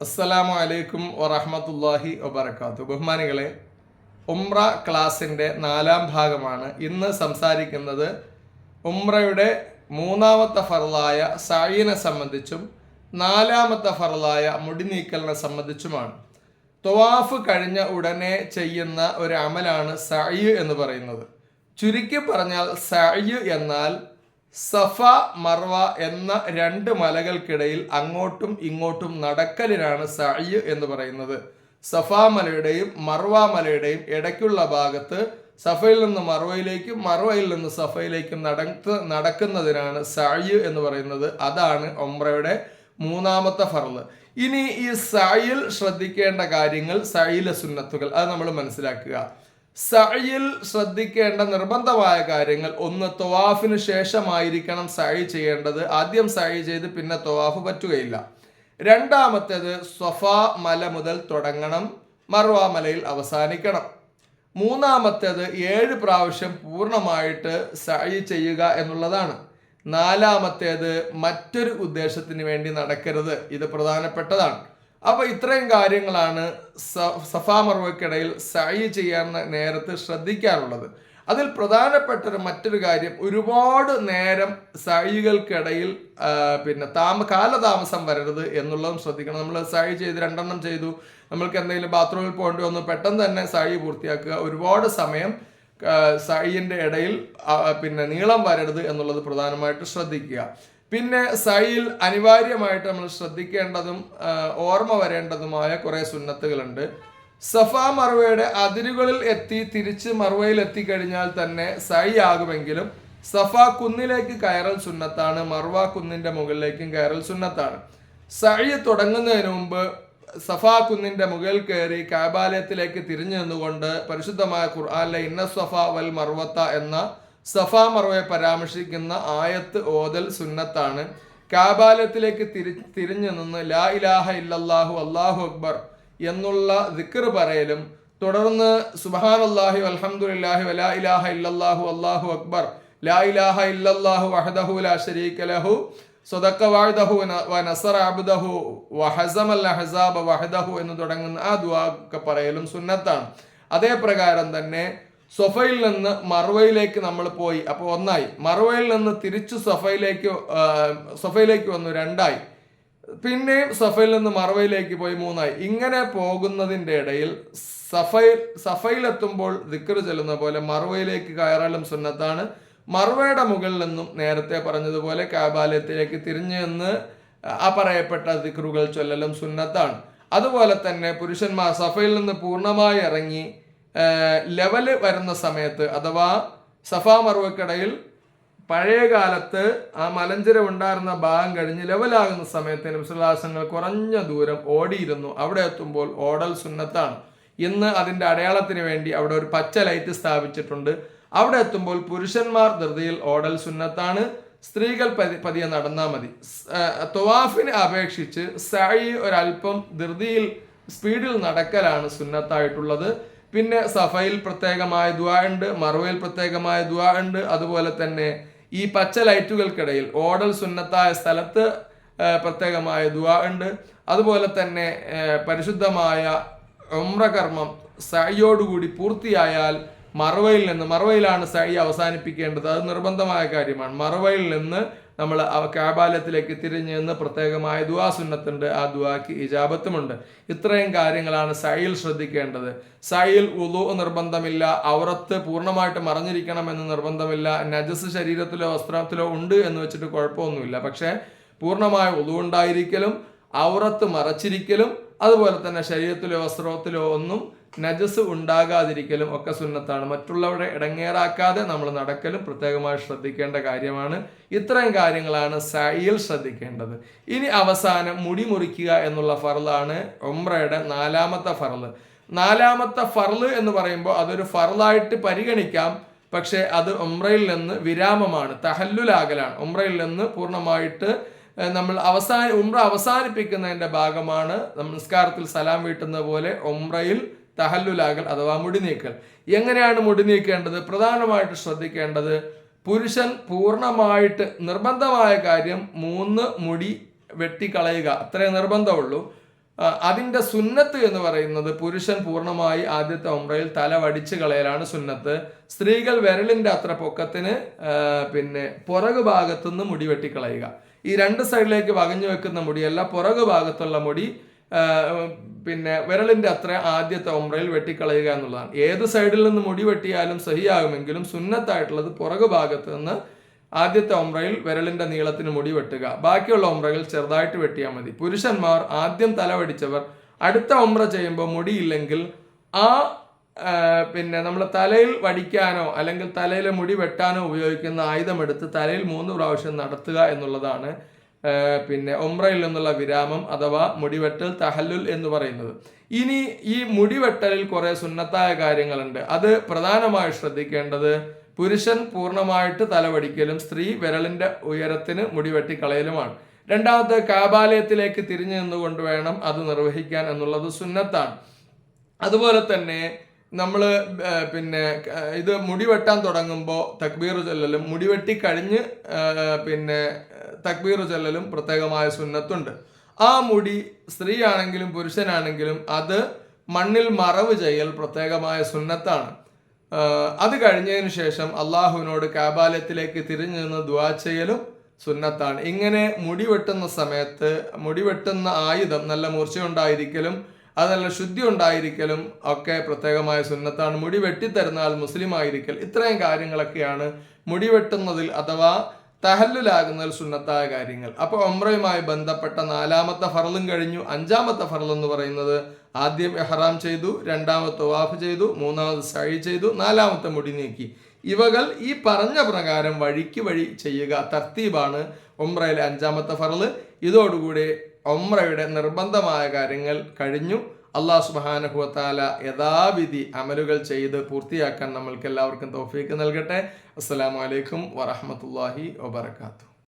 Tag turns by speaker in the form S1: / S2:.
S1: അസ്സലാമു അലൈക്കും വറഹമത്തല്ലാഹി വബർക്കാത്തു ബഹുമാനികളെ ഉംറ ക്ലാസിന്റെ നാലാം ഭാഗമാണ് ഇന്ന് സംസാരിക്കുന്നത് ഉംറയുടെ മൂന്നാമത്തെ ഫറലായ സായിനെ സംബന്ധിച്ചും നാലാമത്തെ ഫറലായ മുടിനീക്കലിനെ സംബന്ധിച്ചുമാണ്. തൊവാഫ് കഴിഞ്ഞ ഉടനെ ചെയ്യുന്ന ഒരു അമലാണ് സായി എന്ന് പറയുന്നത്. ചുരുക്കി പറഞ്ഞാൽ സായി എന്നാൽ സഫ മർവ എന്ന രണ്ട് മലകൾക്കിടയിൽ അങ്ങോട്ടും ഇങ്ങോട്ടും നടക്കലിനാണ് സയ്യ് എന്ന് പറയുന്നത്. സഫ മലയുടെയും മർവ മലയുടെയും ഇടയ്ക്കുള്ള ഭാഗത്ത് സഫയിൽ നിന്ന് മർവയിലേക്കും മർവയിൽ നിന്ന് സഫയിലേക്കും നടത്ത് നടക്കുന്നതിനാണ് സയ്യ് എന്ന് പറയുന്നത്. അതാണ് ഒമ്രയുടെ മൂന്നാമത്തെ ഫറൽ ഇനി ഈ സായിൽ ശ്രദ്ധിക്കേണ്ട കാര്യങ്ങൾ സായിലെ സുന്നത്തുകൾ അത് നമ്മൾ മനസ്സിലാക്കുക. സഅയിൽ ശ്രദ്ധിക്കേണ്ട നിർബന്ധമായ കാര്യങ്ങൾ ഒന്ന് തൊവാഫിന് ശേഷമായിരിക്കണം സഴി ചെയ്യേണ്ടത്. ആദ്യം സഴി ചെയ്ത് പിന്നെ തൊവാഫ് പറ്റുകയില്ല. രണ്ടാമത്തേത് സ്വഫ മല മുതൽ തുടങ്ങണം. മർവ മലയിൽ അവസാനിക്കണം. മൂന്നാമത്തേത് ഏഴ് പ്രാവശ്യം പൂർണമായിട്ട് സഴി ചെയ്യുക എന്നുള്ളതാണ്. നാലാമത്തേത് മറ്റൊരു ഉദ്ദേശത്തിന് വേണ്ടി നടക്കരുത്. ഇത് പ്രധാനപ്പെട്ടതാണ്. അപ്പൊ ഇത്രയും കാര്യങ്ങളാണ് സഫാ മർവയ്ക്കിടയിൽ സായി ചെയ്യാൻ നേരത്ത് ശ്രദ്ധിക്കാറുള്ളത്. അതിൽ പ്രധാനപ്പെട്ട ഒരു മറ്റൊരു കാര്യം ഒരുപാട് നേരം സായികൾക്കിടയിൽ പിന്നെ താമ കാലതാമസം വരരുത് എന്നുള്ളതും ശ്രദ്ധിക്കണം. നമ്മൾ സായി ചെയ്ത് രണ്ടെണ്ണം ചെയ്തു നമ്മൾക്ക് എന്തെങ്കിലും ബാത്റൂമിൽ പോകേണ്ടി വന്നു പെട്ടെന്ന് തന്നെ സായി പൂർത്തിയാക്കുക. ഒരുപാട് സമയം സായിന്റെ ഇടയിൽ പിന്നെ നീളം വരരുത് എന്നുള്ളത് പ്രധാനമായിട്ട് ശ്രദ്ധിക്കുക. പിന്നെ സൈൽ അനിവാര്യമായിട്ട് നമ്മൾ ശ്രദ്ധിക്കേണ്ടതും ഓർമ്മ വരേണ്ടതുമായ കുറേ സുന്നത്തുകളുണ്ട്. സഫ മറുവയുടെ അതിരുകളിൽ എത്തി തിരിച്ച് മറുവയിൽ എത്തിക്കഴിഞ്ഞാൽ തന്നെ സൈ ആകുമെങ്കിലും സഫ കുന്നിലേക്ക് കയറൽ സുന്നത്താണ് മർവ കുന്നിന്റെ മുകളിലേക്കും കയറൽ സുന്നത്താണ്. സൈ തുടങ്ങുന്നതിന് മുമ്പ് സഫ കുന്നിന്റെ മുകളിൽ കയറി കാബാലയത്തിലേക്ക് തിരിഞ്ഞു നിന്നുകൊണ്ട് പരിശുദ്ധമായ ഖുർആാനിലെ ഇന്ന സഫ വൽ മർവത്ത എന്ന സഫ മറവയെ പരാമർശിക്കുന്ന ആയത്ത് ഓതൽ സുന്നത്താണ്. കാബാലത്തിലേക്ക് തിരി തിരിഞ്ഞു നിന്ന് ലാ ഇലാഹ ഇല്ലല്ലാഹു അള്ളാഹു അക്ബർ എന്നുള്ള ദിക്കർ പറയലും തുടർന്ന് സുബാൻ അള്ളാഹു അലഹമുല്ലാഹി വലാ ഇലാഹ ഇല്ലല്ലാഹു അള്ളാഹു അക്ബർ ലാ ഇലാഹ ഇല്ലല്ലാഹു വഹദഹു ലാ ഷരീക ലഹു സ്വതക്ക വാഴ്ദഹു നസർ അബ്ദഹു വഹസമൽ ഹസാബ് വഹദഹു എന്ന് തുടങ്ങുന്ന ആ ദുവാ പറയലും സുന്നത്താണ്. അതേ പ്രകാരം തന്നെ സൊഫയിൽ നിന്ന് മറുവയിലേക്ക് നമ്മൾ പോയി. അപ്പോൾ ഒന്നായി. മറുവയിൽ നിന്ന് തിരിച്ചു സൊഫയിലേക്ക് സൊഫയിലേക്ക് വന്നു. രണ്ടായി. പിന്നെയും സഫയിൽ നിന്ന് മറവയിലേക്ക് പോയി. മൂന്നായി. ഇങ്ങനെ പോകുന്നതിന്റെ ഇടയിൽ സഫയിൽ സഫയിലെത്തുമ്പോൾ ദിക്കർ ചെല്ലുന്ന പോലെ മറവയിലേക്ക് കയറാലും സുന്നത്താണ്. മറവയുടെ മുകളിൽ നിന്നും നേരത്തെ പറഞ്ഞതുപോലെ കാബാലയത്തിലേക്ക് തിരിഞ്ഞു നിന്ന് ആ പറയപ്പെട്ട ദിക്കറുകൾ ചൊല്ലലും സുന്നത്താണ്. അതുപോലെ തന്നെ പുരുഷന്മാർ സഫയിൽ നിന്ന് പൂർണമായി ഇറങ്ങി ലെവൽ വരുന്ന സമയത്ത് അഥവാ സഫാ മറുവക്കടയിൽ പഴയ കാലത്ത് ആ മലഞ്ചരം ഉണ്ടായിരുന്ന ഭാഗം കഴിഞ്ഞ് ലെവലാകുന്ന സമയത്ത് നബ്സുല്ലാസങ്ങൾ കുറഞ്ഞ ദൂരം ഓടിയിരുന്നു. അവിടെ എത്തുമ്പോൾ ഓടൽ സുന്നത്താണ്. ഇന്ന് അതിന്റെ അടയാളത്തിന് വേണ്ടി അവിടെ ഒരു പച്ച ലൈറ്റ് സ്ഥാപിച്ചിട്ടുണ്ട്. അവിടെ എത്തുമ്പോൾ പുരുഷന്മാർ ധൃതിയിൽ ഓടൽ സുന്നത്താണ്. സ്ത്രീകൾ പതി പതിയെ നടന്നാൽ മതി. തൊവാഫിനെ അപേക്ഷിച്ച് സായി ഒരല്പം ധൃതിയിൽ സ്പീഡിൽ നടക്കലാണ് സുന്നത്തായിട്ടുള്ളത്. പിന്നെ സഫയിൽ പ്രത്യേകമായ ദുവാ ഉണ്ട് മറുവയിൽ പ്രത്യേകമായ ദുവാ ഉണ്ട്. അതുപോലെ തന്നെ ഈ പച്ച ലൈറ്റുകൾക്കിടയിൽ ഓടൽ സുന്നത്തായ സ്ഥലത്ത് പ്രത്യേകമായ ദുവാ ഉണ്ട്. അതുപോലെ തന്നെ പരിശുദ്ധമായ ഉമ്രകർമ്മം സഴിയോടുകൂടി പൂർത്തിയായാൽ മറുവയിൽ നിന്ന് മറുവയിലാണ് സഴി അവസാനിപ്പിക്കേണ്ടത്. അത് നിർബന്ധമായ കാര്യമാണ്. മറുവയിൽ നിന്ന് നമ്മൾ കാബാലയത്തിലേക്ക് തിരിഞ്ഞ് നിന്ന് പ്രത്യേകമായ ദുവാ സുന്നത്തുണ്ട്. ആ ദുവാക്ക് ഇജാബത്തുമുണ്ട്. ഇത്രയും കാര്യങ്ങളാണ് സൈൽ ശ്രദ്ധിക്കേണ്ടത്. സൈൽ ഉളു നിർബന്ധമില്ല. ഔറത്ത് പൂർണമായിട്ട് മറഞ്ഞിരിക്കണമെന്ന് നിർബന്ധമില്ല. നജസ് ശരീരത്തിലോ വസ്ത്രത്തിലോ ഉണ്ട് എന്ന് വെച്ചിട്ട് കുഴപ്പമൊന്നുമില്ല. പക്ഷേ പൂർണമായ ഉളു ഉണ്ടായിരിക്കലും ഔറത്ത് മറച്ചിരിക്കലും അതുപോലെ തന്നെ ശരീരത്തിലോ വസ്ത്രത്തിലോ ഒന്നും നജസ് ഉണ്ടാകാതിരിക്കലും ഒക്കെ സുന്നത്താണ്. മറ്റുള്ളവരെ ഇടങ്ങേറാക്കാതെ നമ്മൾ നടക്കലും പ്രത്യേകമായി ശ്രദ്ധിക്കേണ്ട കാര്യമാണ്. ഇത്രയും കാര്യങ്ങളാണ് സയിൽ ശ്രദ്ധിക്കേണ്ടത്. ഇനി അവസാനം മുടി മുറിക്കുക എന്നുള്ള ഫറലാണ് ഒമ്രയുടെ നാലാമത്തെ ഫറൽ നാലാമത്തെ ഫറൽ എന്ന് പറയുമ്പോൾ അതൊരു ഫറലായിട്ട് പരിഗണിക്കാം. പക്ഷേ അത് ഒമ്രയിൽ നിന്ന് വിരാമമാണ്. തഹല്ലുലാകലാണ് ഒമ്രയിൽ നിന്ന് പൂർണമായിട്ട് നമ്മൾ അവസാന ഉംറ അവസാനിപ്പിക്കുന്നതിന്റെ ഭാഗമാണ് നമസ്കാരത്തിൽ സലാം വീട്ടുന്ന പോലെ ഉംറയിൽ തഹല്ലുലാകൽ അഥവാ മുടിനീക്കൽ. എങ്ങനെയാണ് മുടിനീക്കേണ്ടത്? പ്രധാനമായിട്ട് ശ്രദ്ധിക്കേണ്ടത് പുരുഷൻ പൂർണമായിട്ട് നിർബന്ധമായ കാര്യം മൂന്ന് മുടി വെട്ടിക്കളയുക. അത്രേ നിർബന്ധമുള്ളൂ. ആ, അതിന്റെ സുന്നത്ത് എന്ന് പറയുന്നത് പുരുഷൻ പൂർണമായി ആദ്യത്തെ ഉംറയിൽ തല വടിച്ചു കളയലാണ് സുന്നത്ത്. സ്ത്രീകൾ വിരലിന്റെ അത്ര പൊക്കത്തിന് പിന്നെ പുറകു ഭാഗത്തുനിന്ന് മുടി വെട്ടിക്കളയുക. ഈ രണ്ട് സൈഡിലേക്ക് വകഞ്ഞു വെക്കുന്ന മുടിയല്ല പുറകു ഭാഗത്തുള്ള മുടി പിന്നെ വിരലിന്റെ അത്ര ആദ്യത്തെ ഉംറയിൽ വെട്ടിക്കളയുക എന്നുള്ളതാണ്. ഏത് സൈഡിൽ നിന്ന് മുടി വെട്ടിയാലും സഹിയാകുമെങ്കിലും സുന്നത്തായിട്ടുള്ളത് പുറകു ഭാഗത്ത് നിന്ന് ആദ്യത്തെ ഒമ്രയിൽ വിരലിന്റെ നീളത്തിന് മുടി വെട്ടുക. ബാക്കിയുള്ള ഒമ്രകൾ ചെറുതായിട്ട് വെട്ടിയാൽ മതി. പുരുഷന്മാർ ആദ്യം തലവടിച്ചവർ അടുത്ത ഒമ്ര ചെയ്യുമ്പോൾ മുടിയില്ലെങ്കിൽ ആ പിന്നെ നമ്മൾ തലയിൽ വടിക്കാനോ അല്ലെങ്കിൽ തലയിലെ മുടി വെട്ടാനോ ഉപയോഗിക്കുന്ന ആയുധമെടുത്ത് തലയിൽ മൂന്ന് പ്രാവശ്യം നടത്തുക എന്നുള്ളതാണ് പിന്നെ ഒമ്രയിൽ നിന്നുള്ള വിരാമം അഥവാ മുടിവെട്ടൽ തഹല്ലുൽ എന്ന് പറയുന്നത്. ഇനി ഈ മുടിവെട്ടലിൽ കുറേ സുന്നത്തായ കാര്യങ്ങളുണ്ട്. അത് പ്രധാനമായി ശ്രദ്ധിക്കേണ്ടത് പുരുഷൻ പൂർണമായിട്ട് തലവടിക്കലും സ്ത്രീ വിരലിന്റെ ഉയരത്തിന് മുടിവെട്ടിക്കളയലുമാണ്. രണ്ടാമത് രണ്ടാമത്തെ കാബാലയത്തിലേക്ക് തിരിഞ്ഞു നിന്നുകൊണ്ട് വേണം അത് നിർവഹിക്കാൻ എന്നുള്ളത് സുന്നത്താണ്. അതുപോലെ തന്നെ നമ്മൾ പിന്നെ ഇത് മുടി വെട്ടാൻ തുടങ്ങുമ്പോൾ തക്ബീർ ചൊല്ലലും മുടി വെട്ടി കഴിഞ്ഞ് പിന്നെ തക്ബീർ ചൊല്ലലും പ്രത്യേകമായ സുന്നത്തുണ്ട്. ആ മുടി സ്ത്രീയാണെങ്കിലും പുരുഷനാണെങ്കിലും അത് മണ്ണിൽ മറവ് ചെയ്യൽ പ്രത്യേകമായ സുന്നത്താണ്. അത് കഴിഞ്ഞതിന് ശേഷം അള്ളാഹുവിനോട് കാബാലയത്തിലേക്ക് തിരിഞ്ഞു നിന്ന് ദ്വാ ചെയ്യലും സുന്നത്താണ്. ഇങ്ങനെ മുടി വെട്ടുന്ന സമയത്ത് മുടി വെട്ടുന്ന ആയുധം നല്ല മൂർച്ചയുണ്ടായിരിക്കലും അത് നല്ല ശുദ്ധി ഉണ്ടായിരിക്കലും ഒക്കെ പ്രത്യേകമായ സുന്നത്താണ്. മുടി വെട്ടിത്തരുന്നാൽ മുസ്ലിം ആയിരിക്കൽ ഇത്രയും കാര്യങ്ങളൊക്കെയാണ് മുടി വെട്ടുന്നതിൽ അഥവാ തഹല്ലുലാകുന്നതിൽ സുന്നത്തായ കാര്യങ്ങൾ. അപ്പോൾ ഒമ്രയുമായി ബന്ധപ്പെട്ട നാലാമത്തെ ഫറലും കഴിഞ്ഞു. അഞ്ചാമത്തെ ഫറൽ എന്ന് പറയുന്നത് ആദ്യം എഹ്റാം ചെയ്തു രണ്ടാമത്തെ വാഫ് ചെയ്തു മൂന്നാമത് സഴി ചെയ്തു നാലാമത്തെ മുടി നീക്കി. ഇവകൾ ഈ പറഞ്ഞ പ്രകാരം വഴിക്ക് വഴി ചെയ്യുക തർത്തീബാണ് ഒമ്രയിലെ അഞ്ചാമത്തെ ഫറൽ ഇതോടുകൂടി ഒമ്രയുടെ നിർബന്ധമായ കാര്യങ്ങൾ കഴിഞ്ഞു. അള്ളാഹു സുബാനഹുവത്താല യഥാവിധി അമലുകൾ ചെയ്ത് പൂർത്തിയാക്കാൻ നമ്മൾക്ക് എല്ലാവർക്കും തോഫീക്ക് നൽകട്ടെ. അസ്സലാമു അലൈക്കും വറഹമത്തല്ലാഹി വബർക്കാത്തു